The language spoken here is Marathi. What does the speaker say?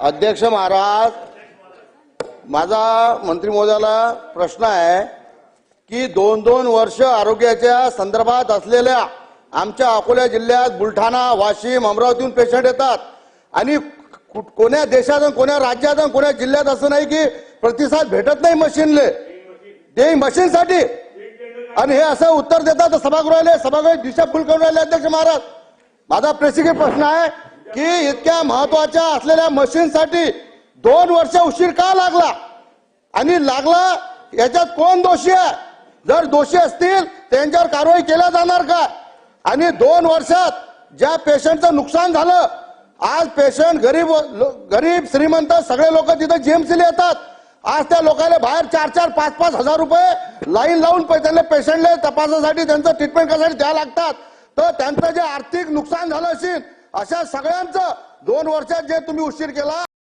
अध्यक्ष महाराज माझा मंत्री महोदयाला प्रश्न आहे की दोन दोन वर्ष आरोग्याच्या संदर्भात असलेल्या आमच्या अकोला जिल्ह्यात बुलढाणा वाशिम अमरावतीहून पेशंट येतात. आणि कोण्या देशात कोण्या राज्यात कोण्या जिल्ह्यात असं नाही की प्रतिसाद भेटत नाही मशीनले. ते मशीनसाठी. आणि हे असं उत्तर देतात सभागृहाले सभागृह दिशा फुलकडून राहिले अध्यक्ष महाराज. माझा प्रेसिके प्रश्न आहे की इतक्या महत्त्वाच्या असलेल्या मशीनसाठी दोन वर्ष उशीर का लागला? आणि लागला याच्यात कोण दोषी आहे? जर दोषी असतील त्यांच्यावर कारवाई केल्या जाणार का? आणि दोन वर्षात ज्या पेशंटचं नुकसान झालं आज पेशंट गरीब गरीब श्रीमंत सगळे लोक तिथं जीएमसीला येतात. आज त्या लोकांना बाहेर चार चार पाच पाच हजार रुपये लाईन लावून त्यांना पेशंटला तपासासाठी त्यांचं ट्रीटमेंट करण्यासाठी द्यावं लागतात. तर त्यांचं जे आर्थिक नुकसान झालं असेल अशा सगळ्यांचं दोन वर्षात जे तुम्ही उशीर केला